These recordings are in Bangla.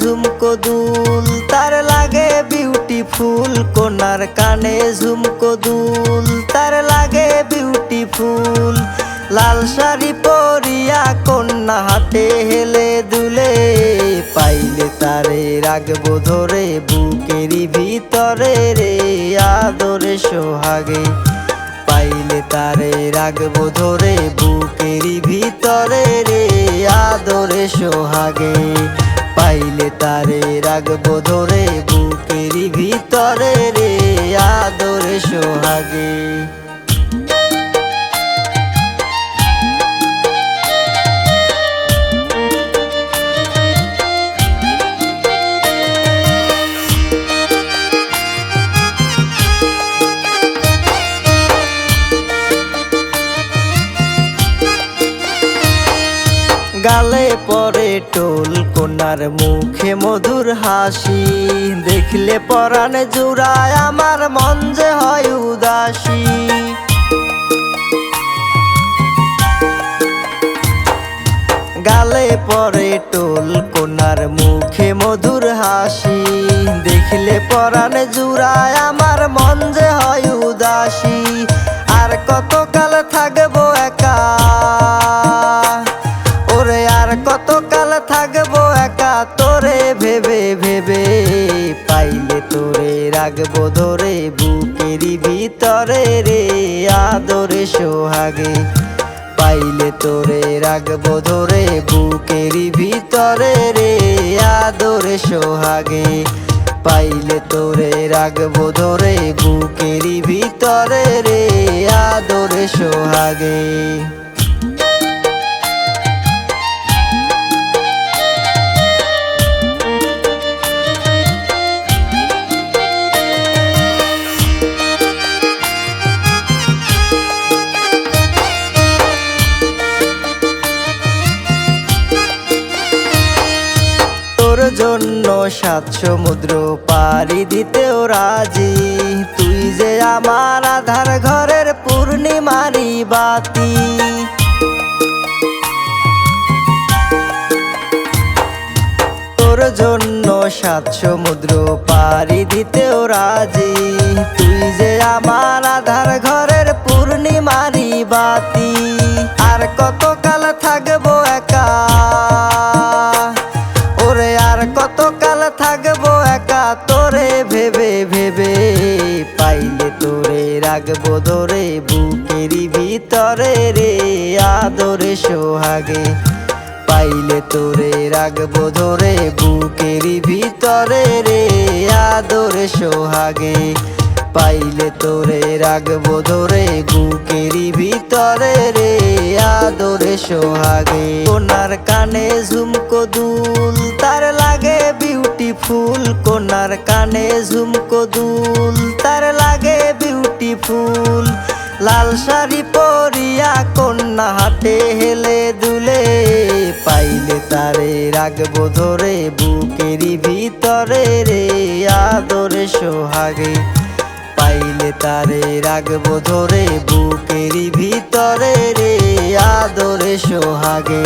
ঝুমকো দুল, তার লাগে বিউটিফুল কোনার কানে ঝুমকো দুল, তার লাগে বিউটিফুল লাল শাড়ি পরিয়া কন্যা হাতে হেলে দুলে, পাইলে তারে রাখব ধরে বুকেরই ভিতরে রে আদরে সোহাগে, পাইলে তারে রাখব ধরে বুকেরই ভিতরে রে আদরে সোহাগে। তারে রাখব ধরে বুকের ভিতরে টোল কোনার মুখে মধুর হাসি। দেখলে পরাণে জুড়ায় আমার মন যে হয় উদাসী। গালে পরে টোল কোনার মুখে মধুর হাসি। দেখলে পরাণে জুড়ায় আমার মন যে হয় উদাসী। আর কতকাল ভেবে ভেবে পাইলে তোরে রাখব ধরে বুকেরই ভিতরে রে আদরে সোহাগে। পাইলে তোরে রাখব ধরে বুকেরই ভিতরে রে আদরে সোহাগে। পাইলে তোরে রাখব ধরে বুকেরই ভিতরে রে আদরে সোহাগে। সাত সমুদ্র পাড়ি দিতেও রাজি। তুই যে আমার আধার ঘরের পূর্ণিমারি বাতি। তোর জন্য সাত সমুদ্র পাড়ি দিতেও সোহাগে পাইলে তোরে রাখব ধরে বুকেরই ভিতরে রে আদরে সোহাগে। পাইলে তোরে রাখব ধরে বুকেরই ভিতরে রে আদরে সোহাগে। কোনার কানে ঝুমকো দুল, তার লাগে বিউটিফুল কোনার কানে ঝুমকো দুল, তার লাগে বিউটিফুল লাল শাড়ি পরিয়া কন্যা হাতে তারে রাখব ধরে বুকেরই ভিতরে রে আদরে সোহাগে। পাইলে তারে রাখব ধরে বুকেরই ভিতরে রে আদরে সোহাগে।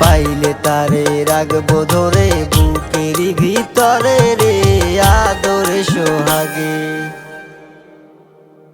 পাইলে তারে রাখব ধরে বুকেরই ভিতরে রে আদরে সোহাগে।